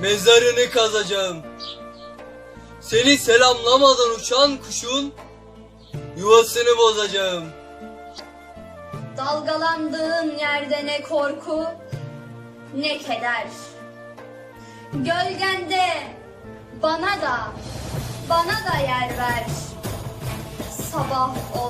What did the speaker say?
mezarını kazacağım. Seni selamlamadan uçan kuşun yuvasını bozacağım. Dalgalandığın yerde ne korku, ne keder. Gölgende bana da, bana da yer ver. Sabah olma.